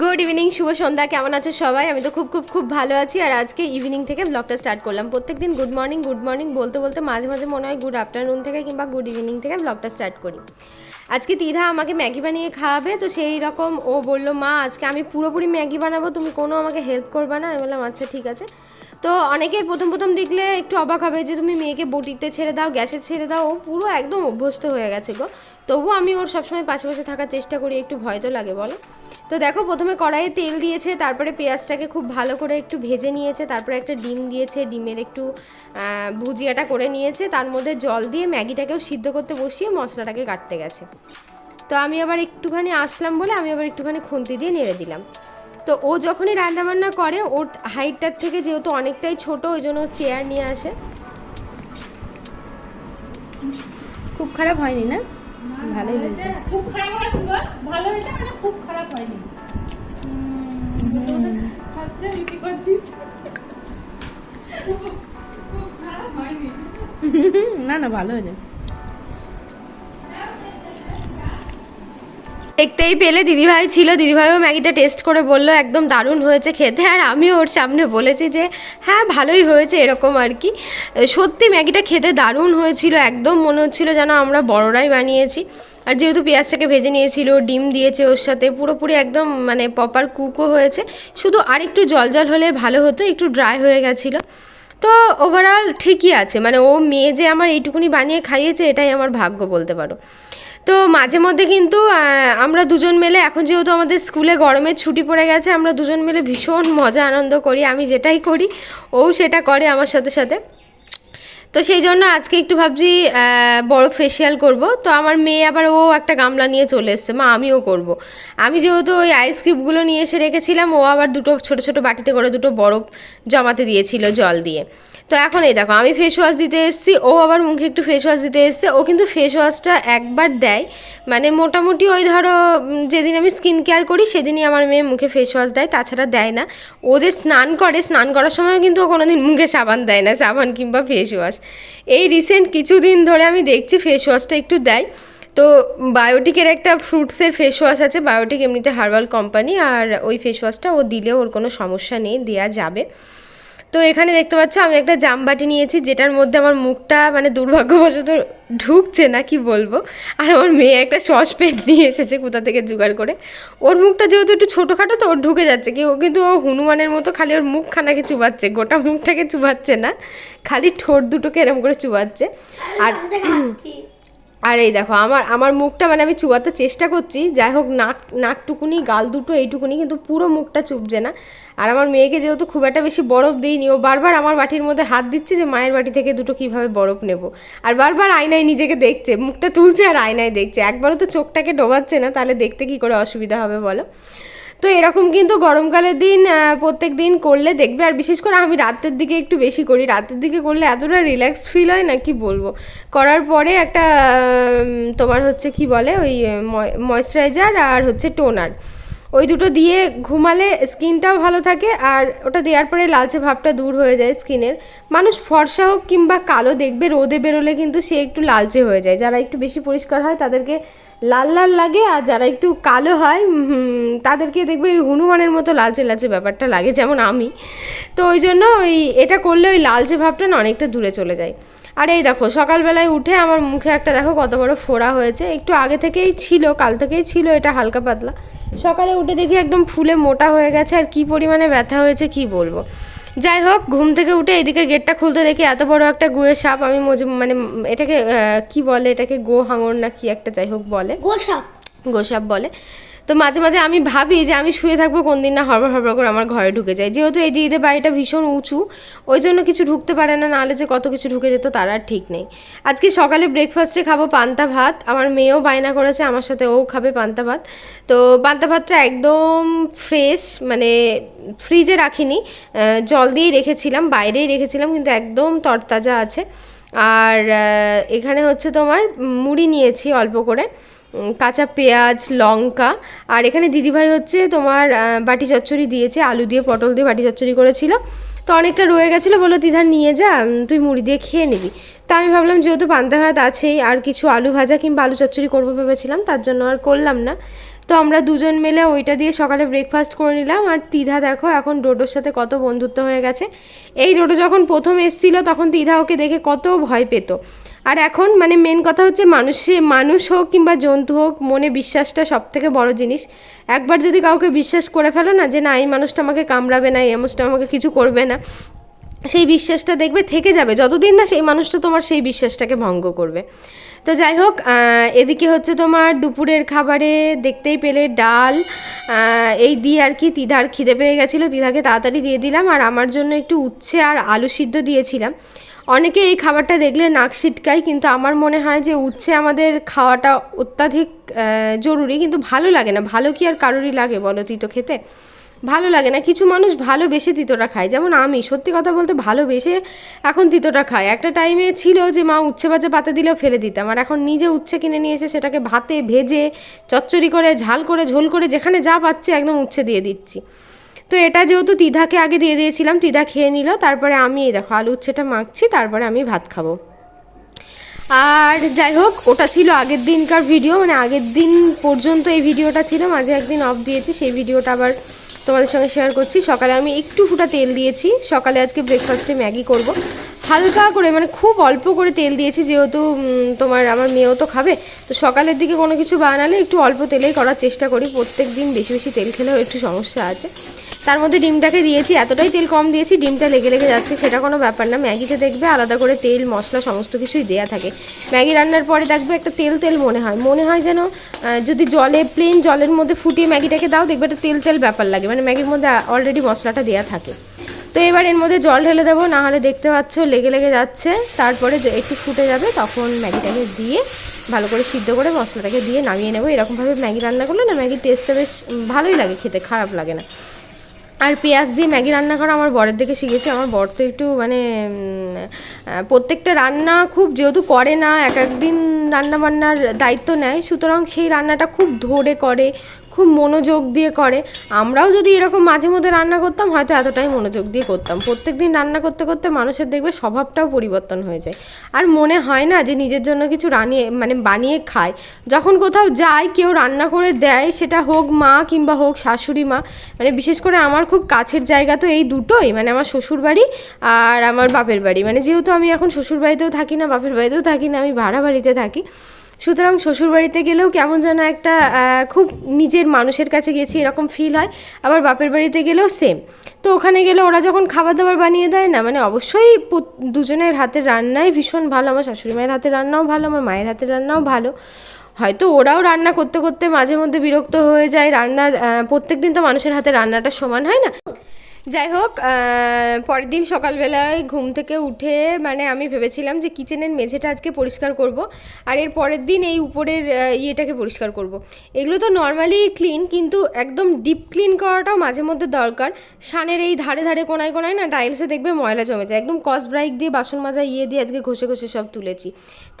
Good evening শুভ সন্ধ্যা, কেমন আছো সবাই? আমি তো খুব খুব খুব ভালো আছি। আর আজকে ইভিনিং থেকে ব্লগটা স্টার্ট করলাম। প্রত্যেকদিন গুড মর্নিং গুড মর্নিং বলতে বলতে মাঝে মাঝে মনে হয় গুড আফটারনুন থেকে কিংবা গুড ইভিনিং থেকে ব্লগটা স্টার্ট করি। আজকে তিধা আমাকে ম্যাগি বানিয়ে খাওয়াবে, তো সেই রকম ও বলল, মা, আজকে আমি পুরোপুরি ম্যাগি বানাবো, তুমি কোনো আমাকে হেল্প করবে না? আমি বললাম আচ্ছা ঠিক আছে। তো অনেকের প্রথম প্রথম দেখলে একটু অবাক হবে যে, তুমি মেয়েকে বটিতে ছেড়ে দাও, গ্যাসে ছেড়ে দাও। ও পুরো একদম অভ্যস্ত হয়ে গেছে গো। তবুও আমি ওর সবসময় পাশে পাশে থাকার চেষ্টা করি, একটু ভয় তো লাগে, বলো? তো দেখো, প্রথমে কড়াইয়ে তেল দিয়েছে, তারপরে পেঁয়াজটাকে খুব ভালো করে একটু ভেজে নিয়েছে, তারপরে একটা ডিম দিয়েছে, ডিমের একটু ভুজিয়াটা করে নিয়েছে, তার মধ্যে জল দিয়ে ম্যাগিটাকেও সিদ্ধ করতে বসিয়ে মশলাটাকে কাটতে গেছে। তো আমি আবার একটুখানি আসলাম বলে আমি আবার একটুখানি খুন্তি দিয়ে নেড়ে দিলাম। তো ও যখনই রান্নাবান্না করে, ওর হাইটটার থেকে যেহেতু অনেকটাই ছোট, ওই জন্য চেয়ার নিয়ে আসে। খুব খারাপ হয়নি না? ভালোই হয়েছে। খুব খারাপ হয় ভালো হয়েছে মানে। খুব খারাপ হয়নি। না না ভালো হয়েছে। দেখতেই পেলে, দিদিভাই ছিল। দিদিভাইও ম্যাগিটা টেস্ট করে বলল, একদম দারুণ হয়েছে খেতে। আর আমিও ওর সামনে বলেছি যে হ্যাঁ ভালোই হয়েছে এরকম আর কি। সত্যি ম্যাগিটা খেতে দারুণ হয়েছিল, একদম মনে হচ্ছিল যেন আমরা বড়রাই বানিয়েছি। আর যেহেতু পেঁয়াজটাকে ভেজে নিয়েছিল, ডিম দিয়েছে ওর সাথে, পুরোপুরি একদম মানে পপার কুকও হয়েছে। শুধু আর একটু জল জল হলে ভালো হতো, একটু ড্রাই হয়ে গেছিল। তো ওভারঅল ঠিকই আছে মানে ও মেয়ে যে আমার এইটুকুনি বানিয়ে খাইয়েছে, এটাই আমার ভাগ্য বলতে পারো। তো মাঝে মধ্যে কিন্তু আমরা দুজন মিলে, এখন যেহেতু আমাদের স্কুলে গরমের ছুটি পড়ে গেছে, আমরা দুজন মিলে ভীষণ মজা আনন্দ করি, আমি যেটাই করি, ও সেটা করে আমার সাথে সাথে। তো সেই জন্য আজকে একটু ভাবছি বড় ফেসিয়াল করব। তো আমার মেয়ে আবার ও একটা গামলা নিয়ে চলে এসছে, মা আমিও করব। আমি যেহেতু ওই আইস কিউবগুলো নিয়ে এসে রেখেছিলাম, ও আবার দুটো ছোট ছোট বাটিতে করে দুটো বরফ জমাতে দিয়েছিল জল দিয়ে। তো এখন এই দেখো, আমি ফেস ওয়াশ দিতে এসেছি, ও আবার মুখে একটু ফেস ওয়াশ দিতে এসছে, ও কিন্তু ফেস ওয়াশটা একবার দেয়। মানে মোটামুটি ওই ধরো যেদিন আমি স্কিন কেয়ার করি, সেদিনই আমার মেয়ে মুখে ফেস ওয়াশ দেয়, তাছাড়া দেয় না। ও যে স্নান করে, স্নান করার সময় কিন্তু ও কোনোদিন মুখে সাবান দেয় না, সাবান কিংবা ফেস ওয়াশ এই রিসেন্ট কিছুদিন ধরে আমি দেখছি ফেস ওয়াশটা একটু দেয়। তো বায়োটিকের একটা ফ্রুটসের ফেস ওয়াশ আছে বায়োটিক এমনিতে হার্বাল কোম্পানি আর ওই ফেস ওয়াশটা ও দিলে ওর কোনো সমস্যা নেই দেওয়া যাবে। তো এখানে দেখতে পাচ্ছ আমি একটা জামবাটি নিয়েছি, যেটার মধ্যে আমার মুখটা মানে দুর্ভাগ্যবশত ঢুকছে না, কি বলব? আর আমার মেয়ে একটা সসপ্যান নিয়ে এসেছে কোথা থেকে জোগাড় করে। ওর মুখটা যেহেতু একটু ছোটোখাটো, তো ওর ঢুকে যাচ্ছে। কি ও কিন্তু ও হনুমানের মতো খালি ওর মুখখানাকে চুবাচ্ছে? গোটা মুখটাকে চুবাচ্ছে না, খালি ঠোঁট দুটোকে এরম করে চুবাচ্ছে। আর আর এই দেখো, আমার আমার মুখটা মানে আমি চুবাতে চেষ্টা করছি, যাই হোক নাক, নাকটুকুনি, গাল দুটো এইটুকুনি, কিন্তু পুরো মুখটা চুপছে না। আর আমার মেয়েকে যেহেতু খুব একটা বেশি বরফ দিইনি, ও বারবার আমার বাটির মধ্যে হাত দিচ্ছে যে মায়ের বাটি থেকে দুটো কীভাবে বরফ নেব। আর বারবার আয়নায় নিজেকে দেখছে, মুখটা তুলছে আর আয়নায় দেখছে। একবারও তো চোখটাকে ডোবাচ্ছে না, তাহলে দেখতে কি করে অসুবিধা হবে বলো? তো এরকম কিন্তু গরমকালের দিন প্রত্যেক দিন করলে দেখবে। আর বিশেষ করে আমি রাতের দিকে একটু বেশি করি। রাতের দিকে করলে এতটা রিল্যাক্স ফিল হয় না, কি বলব? করার পরে একটা তোমার হচ্ছে কি বলে? ওই ময়শ্চারাইজার আর হচ্ছে টোনার ওই দুটো দিয়ে ঘুমালে স্কিনটাও ভালো থাকে আর ওটা দেওয়ার পরে লালচে ভাবটা দূর হয়ে যায় স্কিনের। মানুষ ফর্সা হোক কিংবা কালো দেখবে, রোদে বেরোলে কিন্তু সে একটু লালচে হয়ে যায়। যারা একটু বেশি পরিষ্কার হয় তাদেরকে লাল লাল লাগে আর যারা একটু কালো হয় তাদেরকে দেখবে ওই হনুমানের মতো লালচে লালচে ব্যাপারটা লাগে, যেমন আমি। তো ওই জন্য ওই এটা করলে ওই লালচে ভাবটা না অনেকটা দূরে চলে যায়। আর এই দেখো, সকালবেলায় উঠে আমার মুখে একটা দেখো কত বড় ফোড়া হয়েছে। একটু আগে থেকেই ছিল, কাল থেকেই ছিল এটা হালকা পাতলা। সকালে উঠে দেখি একদম ফুলে মোটা হয়ে গেছে আর কি পরিমাণে ব্যথা হয়েছে কি বলব। যাই হোক ঘুম থেকে উঠে এদিকে গেটটা খুলতে দেখি এত বড় একটা গুয়ের সাপ আমি মজে মানে এটাকে কি বলে এটাকে গো হাঙর না কি একটা যাই হোক বলে। গোসাপ। গোসাপ বলে। তো মাঝে মাঝে আমি ভাবি যে আমি শুয়ে থাকব কোন দিন না হরবর হরবর করে আমার ঘরে ঢুকে যায়। যেহেতু এই দিদিদের বাড়িটা ভীষণ উঁচু, ওই জন্য কিছু ঢুকতে পারে না, নাহলে যে কত কিছু ঢুকে যেত তার আর ঠিক নেই। আজকে সকালে ব্রেকফাস্টে খাব পান্তা ভাত, আমার মেয়েও বায়না করেছে, আমার সাথে ও খাবে পান্তা ভাত। তো পান্তা ভাতটা একদম ফ্রেশ মানে ফ্রিজে রাখিনি জল দিয়েই রেখেছিলাম, বাইরেই রেখেছিলাম, কিন্তু একদম তরতাজা আছে। আর এখানে হচ্ছে তোমার মুড়ি নিয়েছি অল্প করে। কাঁচা পেঁয়াজ, লঙ্কা। আর এখানে দিদিভাই হচ্ছে তোমার বাটি চচ্চড়ি দিয়েছে, আলু দিয়ে, পটল দিয়ে বাটি চচ্চড়ি করেছিল। তো অনেকটা রয়ে গেছিল, বলল, দিদা, নিয়ে যা তুই মুড়ি দিয়ে খেয়ে নিবি। তা আমি ভাবলাম, যেহেতু পান্তা ভাত আছেই, আর কিছু আলু ভাজা কিংবা আলু চচ্চড়ি করব ভেবেছিলাম, তার জন্য আর করলাম না। তো আমরা দুজন মিলে ওইটা দিয়ে সকালে ব্রেকফাস্ট করে নিলাম। আর তিধা দেখো, এখন ডোডোর সাথে কত বন্ধুত্ব হয়ে গেছে। এই ডোডো যখন প্রথম এসেছিল, তখন তিধা ওকে দেখে কত ভয় পেত। আর এখন মানে মেন কথা হচ্ছে মানুষে মানুষ হোক কিংবা জন্তু হোক, মনে বিশ্বাসটা সব থেকে বড় জিনিস। একবার যদি কাউকে বিশ্বাস করে ফেলো না যে, না, এই মানুষটা আমাকে কামড়াবে না, এই মানুষটা আমাকে কিছু করবে না, সেই বিশ্বাসটা দেখবে থেকে যাবে। যতদিন না সেই মানুষটা তোমার সেই বিশ্বাসটাকে ভঙ্গ করবে। তো যাই হোক এদিকে হচ্ছে তোমার দুপুরের খাবারে দেখতেই পেলে ডাল এই দিয়ে আর কি তিধার খিদে পেয়ে গেছিল। তিধাকে তাড়াতাড়ি দিয়ে দিলাম আর আমার জন্য একটু উচ্ছে আর আলু সিদ্ধ দিয়েছিলাম। অনেকে এই খাবারটা দেখলে নাক সিটকায় কিন্তু আমার মনে হয় যে উচ্ছে আমাদের খাওয়াটা অত্যাধিক জরুরি, কিন্তু ভালো লাগে না। ভালো কি আর কারোরই লাগে বলো তিতো খেতে? ভালো লাগে না। কিছু মানুষ ভালোবেসে তিতোটা খায়। যেমন আমি, সত্যি কথা বলতে ভালোবেসে এখন তিতোটা খায় একটা টাইমে ছিল যে মা উচ্ছে ভাজা পাতে দিলেও ফেলে দিতাম। আর এখন নিজে উচ্ছে কিনে নিয়ে এসে সেটাকে ভাতে ভেজে, চচ্চড়ি করে, ঝাল করে, ঝোল করে যেখানে যা পাচ্ছে একদম উচ্ছে দিয়ে দিচ্ছি। তো এটা যেহেতু তিধাকে আগে দিয়ে দিয়েছিলাম, তিধা খেয়ে নিল, তারপরে আমি এই দেখো আলু উচ্ছেটা মাখছি, তারপরে আমি ভাত খাব। আর যাই হোক, ওটা ছিল আগের দিনকার ভিডিও মানে আগের দিন পর্যন্ত এই ভিডিওটা ছিল, মাঝে একদিন অফ দিয়েছি, সেই ভিডিওটা আবার তোমাদের সঙ্গে শেয়ার করছি। সকালে আমি একটু ফুটা তেল দিয়েছি, সকালে আজকে ব্রেকফাস্টে ম্যাগি করব। হালকা করে মানে খুব অল্প করে তেল দিয়েছি, যেহেতু তোমার আমার মেয়েও তো খাবে, তো সকালের দিকে কোনো কিছু বানালে একটু অল্প তেলেই করার চেষ্টা করি প্রত্যেক দিন বেশি বেশি তেল খেলেও একটু সমস্যা আছে। তার মধ্যে ডিমটাকে দিয়েছি, এতটাই তেল কম দিয়েছি, ডিমটা লেগে লেগে যাচ্ছে, সেটা কোনো ব্যাপার না। ম্যাগিতে দেখবে আলাদা করে তেল, মশলা, সমস্ত কিছুই দেয়া থাকে। ম্যাগি রান্নার পরে দেখবে একটা তেল তেল মনে হয়। মনে হয় যেন যদি জলে প্লেন জলের মধ্যে ফুটিয়ে ম্যাগিটাকে দাও, দেখবে একটা তেল তেল ব্যাপার লাগে। মানে ম্যাগির মধ্যে অলরেডি মশলাটা দেয়া থাকে। তো এবার এর মধ্যে জল ঢেলে দেবো, না হলে দেখতে পাচ্ছ লেগে লেগে যাচ্ছে। তারপরে একটু ফুটে যাবে, তখন ম্যাগিটাকে দিয়ে ভালো করে সিদ্ধ করে মশলাটাকে দিয়ে নামিয়ে নেব। এরকমভাবে ম্যাগি রান্না করলে না ম্যাগির টেস্টটা বেশ ভালোই লাগে খেতে, খারাপ লাগে না। আর পেঁয়াজ দিয়ে ম্যাগি রান্না করা আমার বরের দেখে শিখেছি। আমার বর তো একটু মানে প্রত্যেকটা রান্না খুব যেহেতু করে না, এক একদিন রান্নাবান্নার দায়িত্ব নেয়, সুতরাং সেই রান্নাটা খুব ধরে করে খুব মনোযোগ দিয়ে করে। আমরাও যদি এরকম মাঝে মধ্যে রান্না করতাম, হয়তো এতটাই মনোযোগ দিয়ে করতাম। প্রত্যেক দিন রান্না করতে করতে মানুষের দেখবে স্বভাবটাও পরিবর্তন হয়ে যায়। আর মনে হয় না যে নিজের জন্য কিছু রানিয়ে মানে বানিয়ে খায় যখন কোথাও যায় কেউ রান্না করে দেয়, সেটা হোক মা কিংবা হোক শাশুড়ি মা মানে বিশেষ করে আমার খুব কাছের জায়গা তো এই দুটোই মানে আমার শ্বশুর বাড়ি আর আমার বাপের বাড়ি। মানে যেহেতু আমি এখন শ্বশুর বাড়িতেও থাকি না, বাপের বাড়িতেও থাকি না, আমি ভাড়া বাড়িতে থাকি। সুতরাং শ্বশুরবাড়িতে গেলেও কেমন যেন একটা খুব নিজের মানুষের কাছে গেছি এরকম ফিল হয়। আবার বাপের বাড়িতে গেলেও সেম তো ওখানে গেলে ওরা যখন খাবার দাবার বানিয়ে দেয় না মানে অবশ্যই দুজনের হাতের রান্নাই ভীষণ ভালো। আমার শাশুড়ি মায়ের হাতের রান্নাও ভালো, আমার মায়ের হাতের রান্নাও ভালো। হয়তো ওরাও রান্না করতে করতে মাঝে মধ্যে বিরক্ত হয়ে যায়। রান্নার প্রত্যেক দিন তো মানুষের হাতে রান্নাটা সমান হয় না। যাই হোক পরের দিন সকালবেলায় ঘুম থেকে উঠে মানে আমি ভেবেছিলাম যে কিচেনের মেঝেটা আজকে পরিষ্কার করব, আর এর পরের দিন এই উপরের ইয়েটাকে পরিষ্কার করব। এগুলো তো নর্মালি ক্লিন কিন্তু একদম ডিপ ক্লিন করাটাও মাঝে মধ্যে দরকার। সানের এই ধারে ধারে কোনায় কোনায় না টাইলসে দেখবে ময়লা জমে যায়। একদম কস ব্রাইক দিয়ে বাসন মাজা ইয়ে দিয়ে আজকে ঘষে ঘষে সব তুলেছি।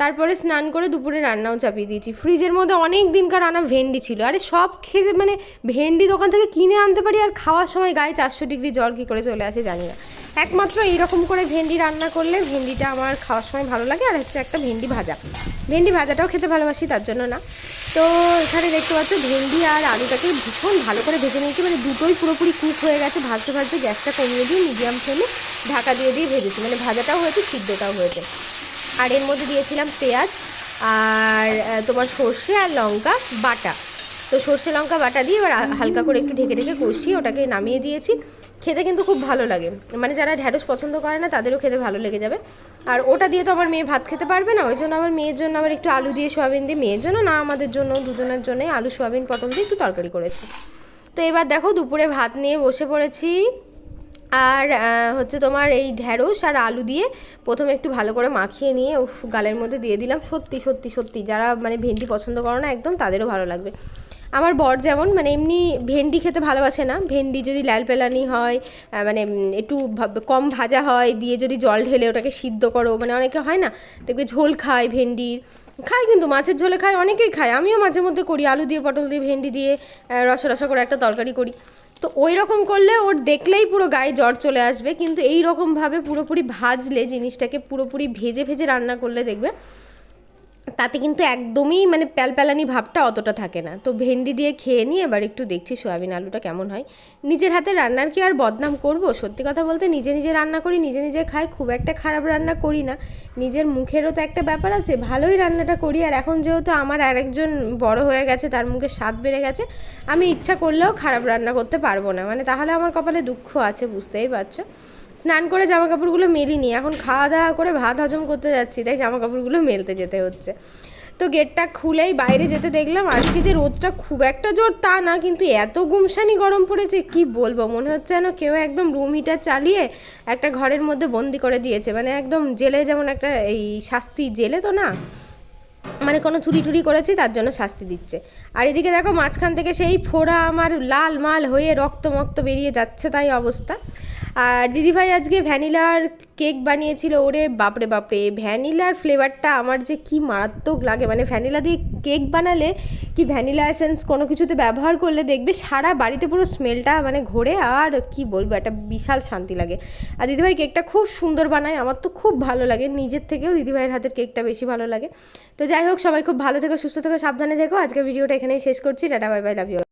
তারপরে স্নান করে দুপুরে রান্নাও চাপিয়ে দিয়েছি। ফ্রিজের মধ্যে অনেক দিনকার আনা ভেন্ডি ছিল। আরে সব খেতে মানে ভেন্ডি দোকান থেকে কিনে আনতে পারি আর খাওয়ার সময় গায়ে চারশো ডিগ্রি জ্বর কী করে চলে আসে জানি না। একমাত্র এইরকম করে ভেন্ডি রান্না করলে ভেন্ডিটা আমার খাওয়ার সময় ভালো লাগে আর হচ্ছে একটা ভেন্ডি ভাজা। ভেন্ডি ভাজাটাও খেতে ভালোবাসি, তার জন্য না। তো এখানে দেখতে পাচ্ছ ভেন্ডি আর আলুটাকে ভীষণ ভালো করে ভেজে নিয়েছি মানে দুটোই পুরোপুরি কুক হয়ে গেছে, ভাজতে ভাজতে গ্যাসটা কমিয়ে দিয়ে মিডিয়াম ফ্লেমে ঢাকা দিয়ে দিয়ে ভেজেছি মানে ভাজাটাও হয়েছে, সিদ্ধটাও হয়েছে। আর এর মধ্যে দিয়েছিলাম পেঁয়াজ আর তোমার সর্ষে আর লঙ্কা বাটা। তো সর্ষে লঙ্কা বাটা দিয়ে এবার হালকা করে একটু ঢেকে ঢেকে কষিয়ে ওটাকে নামিয়ে দিয়েছি। খেতে কিন্তু খুব ভালো লাগে। মানে যারা ঢ্যাঁড়স পছন্দ করে না, তাদেরও খেতে ভালো লেগে যাবে। আর ওটা দিয়ে তো আমার মেয়ে ভাত খেতে পারবে না, ওই জন্য আমার মেয়ের জন্য আবার একটু আলু দিয়ে সোয়াবিন দিয়ে মেয়ের জন্য না, আমাদের জন্য, দুজনের জন্যই আলু, সোয়াবিন, পটল দিয়ে একটু তরকারি করেছি। তো এবার দেখো, দুপুরে ভাত নিয়ে বসে পড়েছি। আর হচ্ছে তোমার এই ঢ্যাঁড়স আর আলু দিয়ে প্রথমে একটু ভালো করে মাখিয়ে নিয়ে, উফ, গালের মধ্যে দিয়ে দিলাম। সত্যি সত্যি সত্যি, যারা মানে ভেন্ডি পছন্দ করো না একদম, তাদেরও ভালো লাগবে। আমার বর যেমন মানে এমনি ভেন্ডি খেতে ভালোবাসে না। ভেন্ডি যদি লাল পেলানি হয় মানে একটু কম ভাজা হয়, দিয়ে যদি জল ঢেলে ওটাকে সিদ্ধ করো মানে অনেকে হয় না, দেখবে ঝোল খায় ভেন্ডির। খায় কিন্তু, মাছের ঝোলে খায়, অনেকেই খায়। আমিও মাঝে মধ্যে করি, আলু দিয়ে, পটল দিয়ে, ভেন্ডি দিয়ে রসা রসা করে একটা তরকারি করি। তো ওই রকম করলে ওর দেখলেই পুরো গায়ে জ্বর চলে আসবে, কিন্তু এই রকমভাবে পুরোপুরি ভাজলে, জিনিসটাকে পুরোপুরি ভেজে ভেজে রান্না করলে দেখবে তাতে কিন্তু একদমই মানে প্যালপ্যালানি ভাবটা অতটা থাকে না। তো ভেন্ডি দিয়ে খেয়ে নিয়ে এবার একটু দেখছি সোয়াবিন আলুটা কেমন হয়। নিজের হাতে রান্নার কি আর বদনাম করব? সত্যি কথা বলতে নিজে নিজে রান্না করি, নিজে নিজে খাই, খুব একটা খারাপ রান্না করি না। নিজের মুখেরও তো একটা ব্যাপার আছে, ভালোই রান্নাটা করি। আর এখন যেহেতু আমার আরেকজন বড় হয়ে গেছে, তার মুখে স্বাদ বেড়ে গেছে, আমি ইচ্ছা করলেও খারাপ রান্না করতে পারব না। মানে তাহলে আমার কপালে দুঃখ আছে, বুঝতেই পারছ। স্নান করে জামা কাপড়গুলো মেলিনি, এখন খাওয়া দাওয়া করে ভাত হজম করতে যাচ্ছি, তাই জামা কাপড়গুলো মেলতে যেতে হচ্ছে। তো গেটটা খুলেই বাইরে যেতে দেখলাম, আজকে যে রোদটা খুব একটা জোর তা না, কিন্তু এত গুমসানি গরম পড়েছে, কি বলব? মনে হচ্ছে যেন কেউ একদম রুম হিটার চালিয়ে একটা ঘরের মধ্যে বন্দি করে দিয়েছে মানে একদম জেলে যেমন একটা এই শাস্তি জেলে তো না? মানে কোনো চুরি টুরি করেছি, তার জন্য শাস্তি দিচ্ছে। আর এদিকে দেখো মাঝখান থেকে সেই ফোড়া আমার লাল মাল হয়ে রক্ত মক্ত বেরিয়ে যাচ্ছে, তাই অবস্থা। আর দিদিভাই আজকে ভ্যানিলার কেক বানিয়েছিল, ওরে বাপরে বাপরে। ভ্যানিলার ফ্লেভারটা আমার যে কি মারাত্মক লাগে। মানে ভ্যানিলা দিয়ে কেক বানালে কি ভ্যানিলা এসেন্স কোনো কিছুতে ব্যবহার করলে দেখবে সারা বাড়িতে পুরো স্মেলটা মানে ঘোরে, আর কি বলব, একটা বিশাল শান্তি লাগে। আর দিদিভাই কেকটা খুব সুন্দর বানায়, আমার তো খুব ভালো লাগে। নিজের থেকেও দিদিভাইয়ের হাতের কেকটা বেশি ভালো লাগে। তো যাই হোক, সবাই খুব ভালো থেকো, সুস্থ থেকো, সাবধানে থেকো। আজকে ভিডিওটা এখানেই শেষ করছি। Tata, bye bye love you